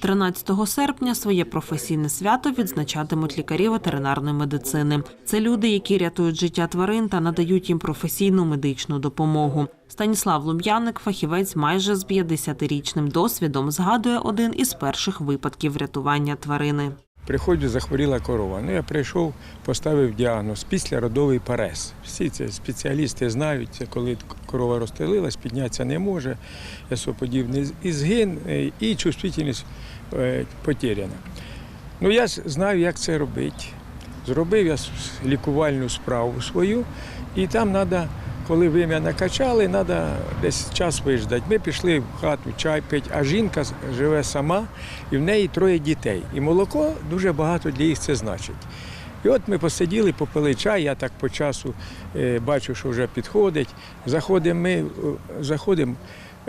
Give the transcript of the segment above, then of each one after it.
13 серпня своє професійне свято відзначатимуть лікарі ветеринарної медицини. Це люди, які рятують життя тварин та надають їм професійну медичну допомогу. Станіслав Лум'яник, фахівець майже з 50-річним досвідом, згадує один із перших випадків рятування тварини. Приходжу, захворіла корова. Ну, я прийшов, поставив діагноз післяродовий парез. Всі це спеціалісти знають, це коли корова розстелилась, піднятися не може, ясоподібний і згин, е, і чувствительність е, потеряна. Ну, я ж знаю, як це робити. Зробив я лікувальну справу свою, і там треба, коли вим'я накачали, треба десь час виждати. Ми пішли в хату чай пити, а жінка живе сама, і в неї троє дітей. І молоко дуже багато для їх це значить. І от ми посиділи, попили чай, я так по часу е, бачу, що вже підходить. Заходимо ми, е, заходимо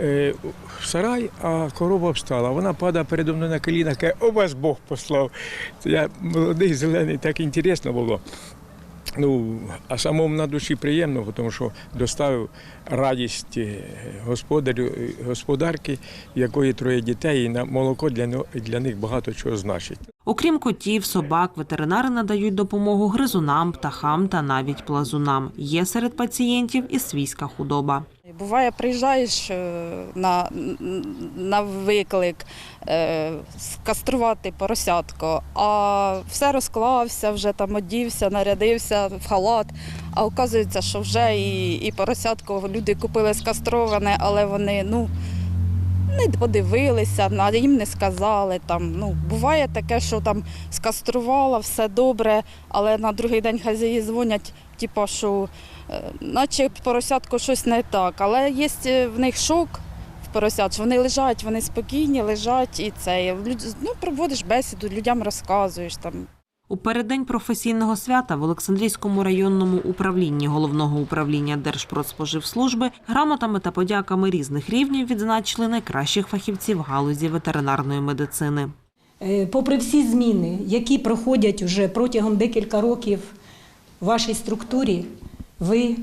е, в сарай, а корова встала. Вона падає передо мною на коліна, каже, о вас Бог послав. Я молодий, зелений, так інтересно було. Ну, а самому на душі приємно, тому що доставив радість е, господарю, е, господарки, якої троє дітей, і на молоко для, для них багато чого значить. Окрім котів, собак, ветеринари надають допомогу гризунам, птахам та навіть плазунам. Є серед пацієнтів і свійська худоба. Буває, приїжджаєш е, на, на виклик е, скаструвати поросятко, а все розклався, вже там одівся, нарядився в халат. А оказується, що вже і, і поросятко люди купили скастроване, але вони ну, не подивилися, їм не сказали. Там, ну, буває таке, що там скаструвала, все добре, але на другий день хазяї дзвонять, типу, що е, наче поросятко щось не так. Але є е, в них шок в поросят, що вони лежать, вони спокійні, лежать і це. Ну, проводиш бесіду, людям розказуєш там. У переддень професійного свята в Олександрійському районному управлінні головного управління Держпродспоживслужби грамотами та подяками різних рівнів відзначили найкращих фахівців галузі ветеринарної медицини. Е, Попри всі зміни, які проходять уже протягом декілька років в вашій структурі, ви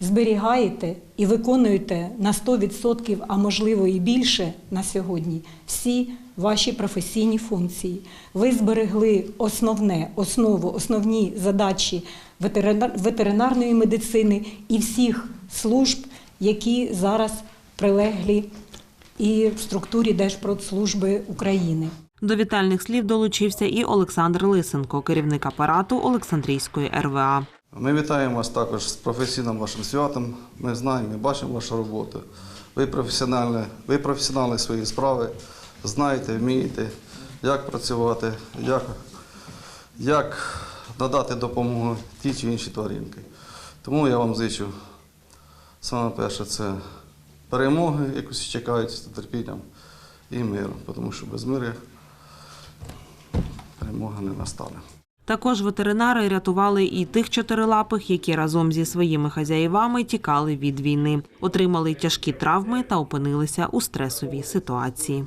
зберігаєте і виконуєте на 100%, а можливо і більше на сьогодні, всі ваші професійні функції. Ви зберегли основне, основу, основні задачі ветеринар- ветеринарної медицини і всіх служб, які зараз прилеглі і в структурі Держпродслужби України. До вітальних слів долучився і Олександр Лисенко, керівник апарату Олександрійської РВА. Ми вітаємо вас також з професійним вашим святом. Ми знаємо, ми бачимо вашу роботу. Ви професіонали, ви професіонали своєї справи, знаєте, вмієте, як працювати, як, як надати допомогу тій чи іншій тваринки. Тому я вам зичу саме перше це перемоги, яку всі чекають з терпінням, і миру, тому що без миру перемога не настане. Також ветеринари рятували і тих чотирилапих, які разом зі своїми хазяївами тікали від війни, отримали тяжкі травми та опинилися у стресовій ситуації.